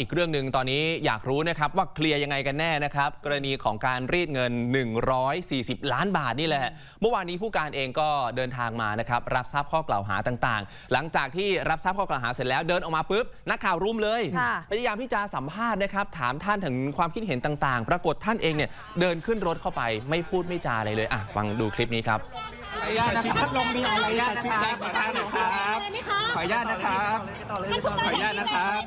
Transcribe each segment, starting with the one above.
อีกเรื่องหนึ่งตอนนี้อยากรู้นะครับว่าเคลียร์ยังไงกันแน่นะครับ กรณีของการรีดเงิน 140 ล้านบาทนี่แหละ เมื่อวานนี้ผู้การเองก็เดินทางมานะครับ รับทราบข้อกล่าวหาต่างๆ หลังจากที่รับทราบข้อกล่าวหาเสร็จแล้วเดินออกมาปุ๊บนักข่าวรุมเลยค่ะพยายามที่จะสัมภาษณ์นะครับ ถามท่านถึงความคิดเห็นต่างๆ ปรากฏท่านเองเนี่ยเดินขึ้นรถเข้าไปไม่พูดไม่จาอะไรเลยอะฟังดูคลิปนี้ครับข ออนุญาตนะครับพัดลมมีอะไรอยากชี้แจงขอทางหน่อยครับขออนุญาตนะครับขออนุญาตนะครับ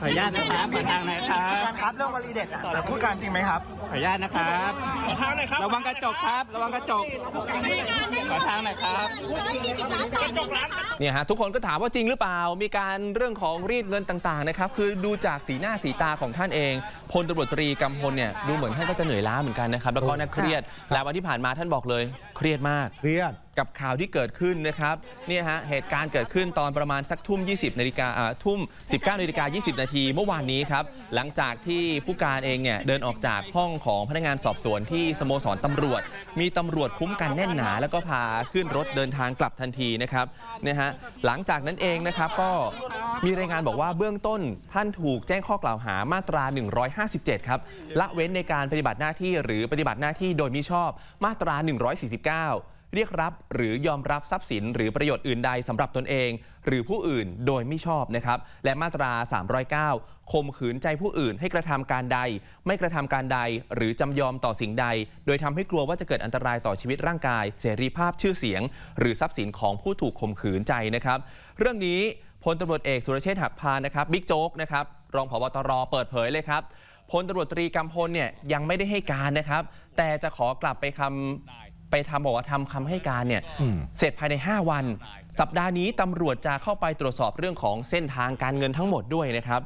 ขออนุญาตนะครับขอทางหน่อยครับการครับเรื่องวลีเด็ดอะจะพูดการจริงไหมครับขออนุญาตนะครับขอทางหน่อยครับระวังกระจกครับ ระวังกระจกขอทางหน่อยครับเนี่ยฮะทุกคนก็ถามว่าจริงหรือเปล่ามีการเรื่องของรีดเงินต่างๆนะครับคือดูจากสีหน้าสีตาของท่านเองพลตำรวจตรีกำพลเนี่ยดูเหมือนท่านก็จะเหนื่อยล้าเหมือนกันนะครับแล้วก็น่าเครียดและวันที่ผ่านมาท่านบอกเลยเครียดยดมาก เครียด กับข่าวที่เกิดขึ้นนะครับเนี่ยฮะเหตุการณ์เกิดขึ้นตอนประมาณสักทุ่ม 20นาฬิกาอ่าทุ่ม 19นาฬิกา20 นาทีเมื่อวานนี้ครับ หลังจากที่ผู้การเองเนี่ยเดินออกจากห้องของพนักงานสอบสวนที่สโมสรตำรวจ มีตำรวจคุ้มกันแน่นหนา แล้วก็พาขึ้นรถเดินทางกลับทันทีนะครับเนี่ยฮะหลังจากนั้นเองนะครับก็มีรายงานบอกว่าเบื้องต้นท่านถูกแจ้งข้อกล่าวหามาตรา 157 ครับละเว้นในการปฏิบัติหน้าที่หรือปฏิบัติหน้าที่โดยมิชอบมาตรา 149 เรียกรับหรือยอมรับทรัพย์สิน หรือประโยชน์อื่นใดสำหรับตนเอง หรือผู้อื่นโดยไม่ชอบนะครับ และมาตรา 309ข่มขืนใจผู้อื่นให้กระทำการใด ไม่กระทำการใด หรือจำยอมต่อสิ่งใด โดยทำให้กลัวว่าจะเกิดอันตรายต่อชีวิตร่างกาย เสรีภาพชื่อเสียง หรือทรัพย์สินของผู้ถูกข่มขืนใจนะครับ เรื่องนี้พลตำรวจเอกสุรเชษฐ์หักพานนะครับบิ๊กโจ๊กนะครับรองผบตรเปิดเผยเลยครับพลตำรวจตรีกำพลเนี่ยยังไม่ได้ให้การนะครับ แต่จะขอกลับไปคำ ไปทำบอกว่าทำคำให้การเนี่ยอืมเสร็จภายใน 5 วัน สัปดาห์นี้ตำรวจจะเข้าไปตรวจสอบเรื่องของเส้นทางการเงินทั้งหมดด้วยนะครับ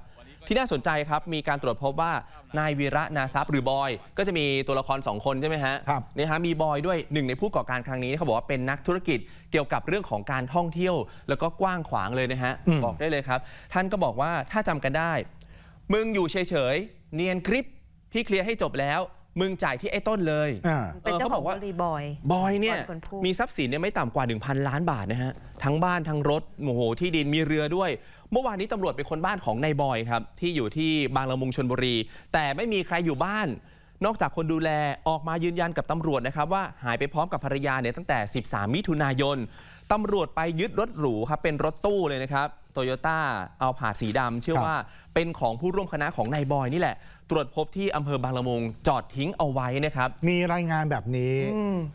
ที่น่าสนใจครับ มีการตรวจพบว่านายวีระนาซับหรือบอย ก็จะมีตัวละคร 2 คนใช่ไหมฮะครับนี่ฮะมีบอยด้วยหนึ่งในผู้ก่อการครั้งนี้เขาบอกว่าเป็นนักธุรกิจเกี่ยวกับเรื่องของการท่องเที่ยว แล้วก็กว้างขวางเลยนะฮะ บอกได้เลยครับ ท่านก็บอกว่าถ้าจำกันได้ มึงอยู่เฉยๆเนียนกริปพี่เคลียร์ให้จบแล้ว มึงจ่ายที่ไอ้ต้นเลยอ่า เป็นเจ้าเออขเขาอบงอกว่าบรีบอย บอยเนี่ยบอยคนพูด มีทรัพย์สินเนี่ยไม่ต่ำกว่า 1,000 ล้านบาทนะฮะ ทั้งบ้านทั้งรถโอ้โหที่ดินมีเรือด้วย เมื่อวานนี้ตำรวจไปคนบ้านของนายบอยครับ ที่อยู่ที่บางละมุงชนบุรี แต่ไม่มีใครอยู่บ้าน นอกจากคนดูแลออกมายืนยันกับตำรวจนะครับว่าหายไปพร้อมกับภรรยาเนี่ยตั้งแต่ 13 มิถุนายนตำรวจไปยึดรถหรูครับเป็นรถตู้เลยนะครับ โตโยต้าเอาผาดสีดำเชื่อครับว่าเป็นของผู้ร่วมคณะของนายบอยนี่แหละ ตรวจพบที่อำเภอบางละมุงจอดทิ้งเอาไว้นะครับ มีรายงานแบบนี้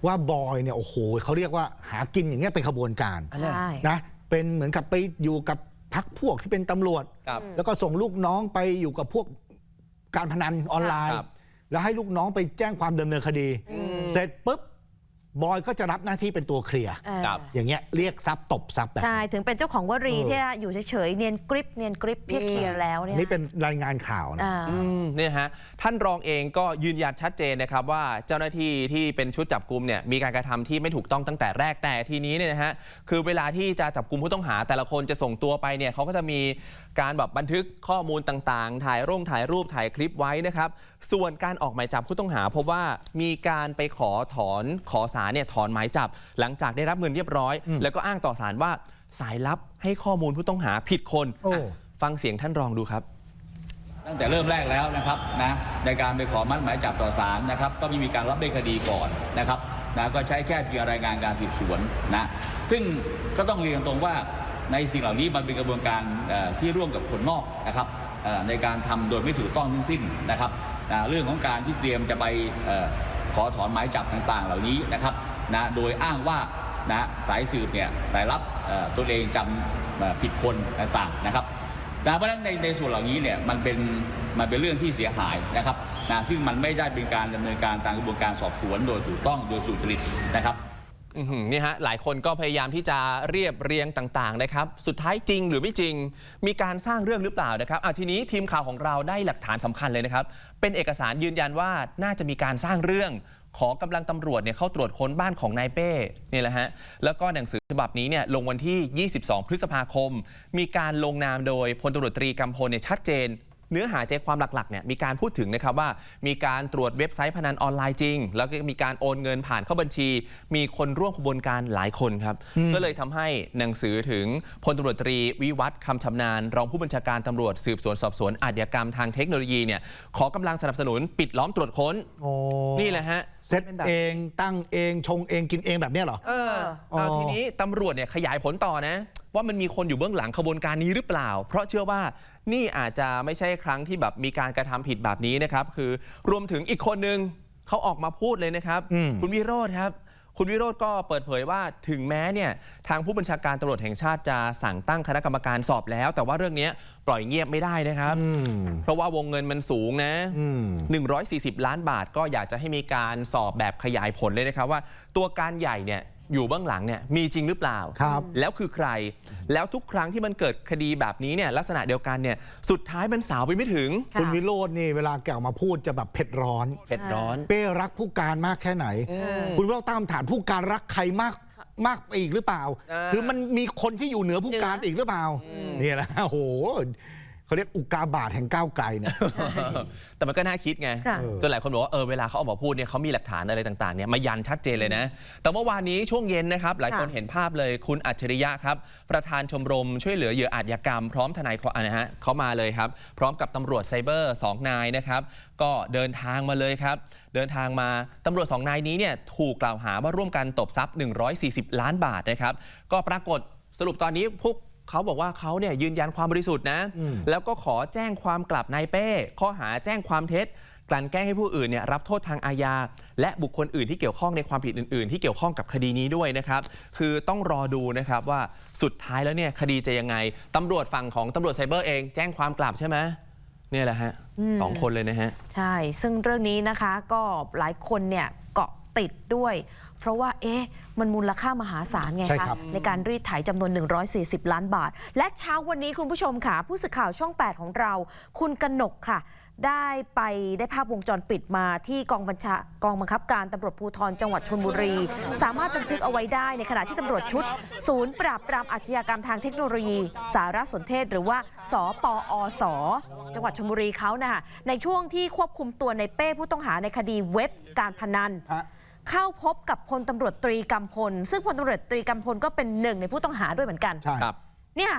ว่าบอยเนี่ยโอ้โหเขาเรียกว่าหากินอย่างเงี้ยเป็นขบวนการใช่นะเป็นเหมือนกับไปอยู่กับพักพวกที่เป็นตำรวจครับแล้วก็ส่งลูกน้องไปอยู่กับพวกการพนันออนไลน์ครับแล้วให้ลูกน้องไปแจ้งความดำเนินคดี เสร็จปุ๊บ บอยก็จะรับหน้าที่เป็นตัวเคลียร์เออครับ อย่างเงี้ยเรียกทรัพย์ตบทรัพย์แบบใช่นี้ ถึงเป็นเจ้าของวลีเออ ที่อยู่เฉยๆเนียนกริปเนียนกริปเพียเคลียร์แล้วเนี่ยนี่เป็นรายงานข่าวนะ อ่า อืมเนี่ยฮะท่านรองเองก็ยืนยันชัดเจนนะครับว่าเจ้าหน้าที่ที่เป็นชุดจับกลุ่มเนี่ยมีการกระทำที่ไม่ถูกต้องตั้งแต่แรกแต่ทีนี้เนี่ยนะฮะคือเวลาที่จะจับกลุ่มผู้ต้องหาแต่ละคนจะส่งตัวไปเนี่ยเขาก็จะมีการแบบบันทึกข้อมูลต่างๆ ถ่ายร่งถ่ายรูปถ่ายคลิปไว้นะครับส่วนการออกหมายจับผู้ต้องหาพบว่ามีการไปขอถอนขอสารเนี่ยถอนหมายจับ หลังจากได้รับเงินเรียบร้อยอืมแล้วก็อ้างต่อสารว่าสายลับให้ข้อมูลผู้ต้องหาผิดคนโอ้อะฟังเสียงท่านรองดูครับ ตั้งแต่เริ่มแรกแล้วนะครับนะในการไปขอมั่นหมายจับต่อศาลนะครับ ก็ไม่มีการรับเลขคดีก่อนนะครับนะก็ใช้แค่เพียงรายงานการสืบสวนนะซึ่งก็ต้องเรียนตรงว่าในสิ่งเหล่านี้มันเป็นกระบวนการเอ่อที่ร่วมกับคนนอกนะครับเอ่อในการทำโดยไม่ถูกต้องทั้งสิ้นนะครับนะเรื่องของการที่เตรียมจะไปเอ่อ ขอถอนหมายจับต่างๆ เหล่านี้นะครับนะโดยอ้างว่านะสายสืบเนี่ยสายลับตัวเองจำผิดคนต่างๆนะครับนะเพราะฉะนั้นในในส่วนเหล่านี้เนี่ยมันเป็นมันเป็นเรื่องที่เสียหายนะครับนะซึ่งมันไม่ได้เป็นการดำเนินการตามกระบวนการสอบสวนโดยถูกต้องโดยสุจริตนะครับ นี่ฮะหลายคนก็พยายามที่จะเรียบเรียงต่างๆนะครับ สุดท้ายจริงหรือไม่จริง มีการสร้างเรื่องหรือเปล่านะครับอะทีนี้ทีมข่าวของเราได้หลักฐานสำคัญเลยนะครับ เป็นเอกสารยืนยันว่าน่าจะมีการสร้างเรื่องขอกำลังตำรวจเนี่ยเข้าตรวจค้นบ้านของนายเป้นี่แหละฮะแล้วก็หนังสือฉบับนี้เนี่ยลงวันที่ 22 พฤษภาคม มีการลงนามโดยพลตำรวจตรีกำพลเนี่ยชัดเจน เนื้อหาใจความหลักๆเนี่ยมีการพูดถึงนะครับว่า มีการตรวจเว็บไซต์พนันออนไลน์จริง แล้วก็มีการโอนเงินผ่านเข้าบัญชี มีคนร่วมขบวนการหลายคนครับก็เลยทำให้หนังสือถึงพลตำรวจตรีวิวัฒน์คำชำนาญ รองผู้บัญชาการตำรวจสืบสวนสอบสวนอาชญากรรมทางเทคโนโลยีเนี่ยขอกำลังสนับสนุนปิดล้อมตรวจค้นโอ้นี่แหละฮะเซตเองตั้งเองชงเองกินเองแบบเนี้ยเหรอเออเอาอ๋อทีนี้ตำรวจเนี่ยขยายผลต่อนะ ว่ามันมีคนอยู่เบื้องหลังขบวนการนี้หรือเปล่า เพราะเชื่อว่านี่อาจจะไม่ใช่ครั้งที่แบบมีการกระทำผิดแบบนี้นะครับ คือรวมถึงอีกคนนึงเขาออกมาพูดเลยนะครับอืมคุณวิโรธครับ คุณวิโรธก็เปิดเผยว่าถึงแม้เนี่ยทางผู้บัญชาการตำรวจแห่งชาติจะสั่งตั้งคณะกรรมการสอบแล้ว แต่ว่าเรื่องนี้ปล่อยเงียบไม่ได้นะครับอืมเพราะว่าวงเงินมันสูงนะอืม140 ล้านบาทก็อยากจะให้มีการสอบแบบขยายผลเลยนะครับว่าตัวการใหญ่เนี่ย อยู่เบื้องหลังเนี่ยมีจริงหรือเปล่า ครับ แล้วคือใคร แล้วทุกครั้งที่มันเกิดคดีแบบนี้เนี่ยลักษณะเดียวกันเนี่ยสุดท้ายมันสาวไปไม่ถึงค่ะคุณวิโรจน์นี่เวลาแกออกมาพูดจะแบบเผ็ดร้อน เผ็ดร้อน เป้รักผู้การมากแค่ไหน คุณวิโรจน์ตั้งคำถามผู้การรักใครมากมากไปอีกหรือเปล่าอ่าคือมันมีคนที่อยู่เหนือผู้การเหนืออีอีกหรือเปล่านี่แหละโอ้โห เขาเรียกอุกาบาตแห่งก้าวไกลเนี่ย แต่มันก็น่าคิดไง ค่ะ จนหลายคนบอกว่าเออเวลาเขาออกมาพูดเนี่ยเขามีหลักฐานอะไรต่างๆเนี่ยมายันชัดเจนเลยนะ แต่เมื่อวานนี้ช่วงเย็นนะครับหลายคนค่ะ เห็นภาพเลยคุณอัจฉริยะครับ ประธานชมรมช่วยเหลือเหยื่ออาชญากรรม พร้อมทนายความนะฮะเขามาเลยครับ พร้อมกับตำรวจไซเบอร์2นายนะครับ ก็เดินทางมาเลยครับ เดินทางมาตำรวจ2นายนี้เนี่ยถูกกล่าวหาว่าร่วมกันตบทรัพย์ 140 ล้านบาทนะครับ ก็ปรากฏสรุปตอนนี้พวก เขาบอกว่าเขาเนี่ยยืนยันความบริสุทธิ์นะอืมแล้วก็ขอแจ้งความกลับนายเป้ ข้อหาแจ้งความเท็จกลั่นแกล้งให้ผู้อื่นเนี่ยรับโทษทางอาญา และบุคคลอื่นที่เกี่ยวข้องในความผิดอื่น ๆ ที่เกี่ยวข้องกับคดีนี้ด้วยนะครับ คือต้องรอดูนะครับว่าสุดท้ายแล้วเนี่ยคดีจะยังไงตำรวจฝั่งของตำรวจไซเบอร์เอง แจ้งความกลับใช่ไหมเนี่ยแหละฮะสองคนเลยนะฮะ ใช่ ซึ่งเรื่องนี้นะคะก็หลายคนเนี่ยเกาะติดด้วย เพราะว่าเอ๊ะมันมูลค่ามหาศาลไงใช่คะครับในการรีดไถจำนวน 140 ล้านบาท และเช้าวันนี้คุณผู้ชมค่ะ ผู้สื่อข่าวช่อง 8 ของเรา คุณกนกค่ะ ได้ไปได้ภาพวงจรปิดมาที่กองบัญชากองบังคับการตำรวจภูธรจังหวัดชนบุรี สามารถบันทึกเอาไว้ได้ในขณะที่ตำรวจชุด ศูนย์ปราบปรามอาชญากรรมทางเทคโนโลยี สารสนเทศหรือว่า สปอส จังหวัดชลบุรีเขานะคะในช่วงที่ควบคุมตัวในเป้ผู้ต้องหาในคดีเว็บการพนัน ฮะ เข้าพบกับพลตำรวจตรีกำพล ซึ่งพลตำรวจตรีกำพลก็เป็นหนึ่งในผู้ต้องหาด้วยเหมือนกัน ใช่ครับ เนี่ย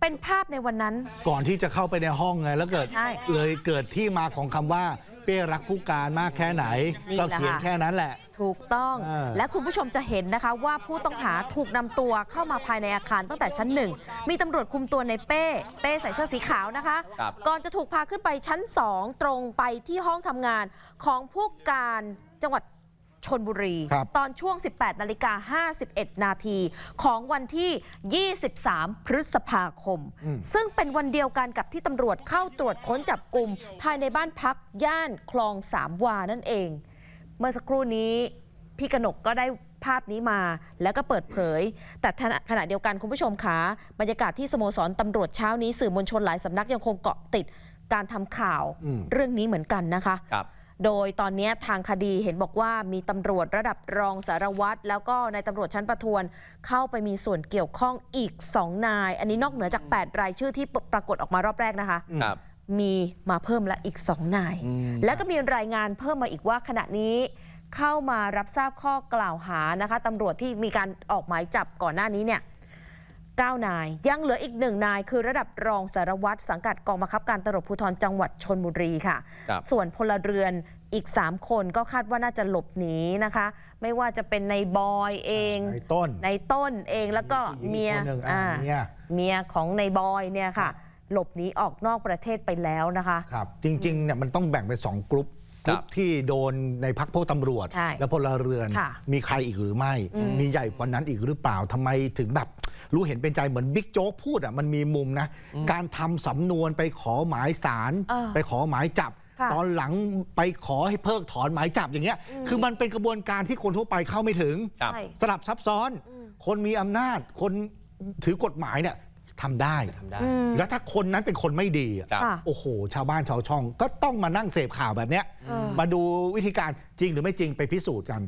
เป็นภาพในวันนั้น ก่อนที่จะเข้าไปในห้องไงแล้วเกิดใช่เลยเกิดที่มาของคำว่า เป้รักผู้การมากแค่ไหน นี่ก็แหละเขียนค่ะ แค่นั้นแหละ ถูกต้องเออและคุณผู้ชมจะเห็นนะคะ ว่าผู้ต้องหาถูกนำตัวเข้ามาภายในอาคารตั้งแต่ชั้นหนึ่งมีตำรวจคุมตัวในเป้ เป้ใส่เสื้อสีขาวนะคะ ครับ ก่อนจะถูกพาขึ้นไปชั้น 2 ตรงไปที่ห้องทำงานของผู้การจังหวัด ชนบุรี ครับ ตอนช่วง 18นาฬิกา51 นาที ของวันที่ 23 พฤษภาคม ซึ่งเป็นวันเดียวกันกับที่ตำรวจเข้าตรวจค้นจับกลุ่ม ภายในบ้านพักย่านคลองสามวานั่นเอง เมื่อสักครู่นี้ พี่กนกก็ได้ภาพนี้มาแล้วก็เปิดเผย แต่ขณะขณะเดียวกันคุณผู้ชมคะบรรยากาศที่สโมสรตำรวจเช้านี้สื่อมวลชนหลายสำนักยังคงเกาะติดการทำข่าวอืม เรื่องนี้เหมือนกันนะคะ ครับ โดยตอนนี้ทางคดีเห็นบอกว่ามีตำรวจระดับรองสารวัตรแล้วก็ในายตำรวจชั้นประทวน เข้าไปมีส่วนเกี่ยวข้องอีก 2 นาย อันนี้นอกเหนือจาก 8 รายชื่อที่ปรากฏออกมารอบแรกนะคะครับมีมาเพิ่มและอีก 2 นายอืมแล้วก็มีรายงานเพิ่มมาอีกว่าขณะนี้เข้ามารับทราบข้อกล่าวหานะคะตำรวจที่มีการออกหมายจับก่อนหน้านี้เนี่ย 9 นาย ยังเหลืออีกหนึ่งนาย คือระดับรองสารวัตรสังกัดกองบังคับการตำรวจภูธรจังหวัดชนบุรีค่ะครับส่วนพลเรือนอีก 3 คนก็คาดว่าน่าจะหลบหนีนะคะ ไม่ว่าจะเป็นในบอยเองในต้นในต้นเองแล้วก็ผู้หญิงเมียอีกคนหนึ่งอ่าเมียเมียของในบอยเนี่ยค่ะ หลบหนีออกนอกประเทศไปแล้วนะคะครับจริงๆเนี่ยมันต้องแบ่งเป็นสองกลุ่มกครับลุ่มที่โดนในพักพวกตำรวจใช่และพลเรือนค่ะมีใครอีกหรือไม่ มีใหญ่กว่านั้นอีกหรือเปล่าทำไมถึงแบบ รู้เห็นเป็นใจเหมือนบิ๊กโจ๊กพูดอะมันมีมุมนะ การทำสำนวนไปขอหมายสารเออไปขอหมายจับ ค่ะตอนหลังไปขอให้เพิกถอนหมายจับอย่างเงี้ยคือมันเป็นกระบวนการที่คนทั่วไปเข้าไม่ถึง ครับ ใช่ สลับซับซ้อนคนมีอำนาจ คนถือกฎหมายเนี่ยทำได้ ทำได้ อืมแล้วถ้าคนนั้นเป็นคนไม่ดีอะครับ ค่ะโอ้โห ชาวบ้านชาวช่อง ก็ต้องมานั่งเสพข่าวแบบเนี้ย เออ มาดูวิธีการจริงหรือไม่จริงไปพิสูจน์กัน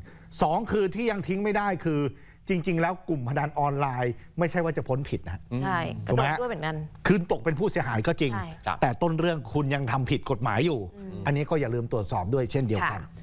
สองคือที่ยังทิ้งไม่ได้คือ จริง ๆ แล้วกลุ่มพนันออนไลน์ ไม่ใช่ว่าจะพ้นผิดนะ ใช่กถูระกโดไหมดฮะ ด้วยเหมือนกัน คือตกเป็นผู้เสียหายก็จริง ใช่ครับแต่ต้นเรื่องคุณยังทำผิดกฎหมายอยู่ อันนี้ก็อย่าลืมตรวจสอบด้วยเช่นเดียวกัน ค่ะ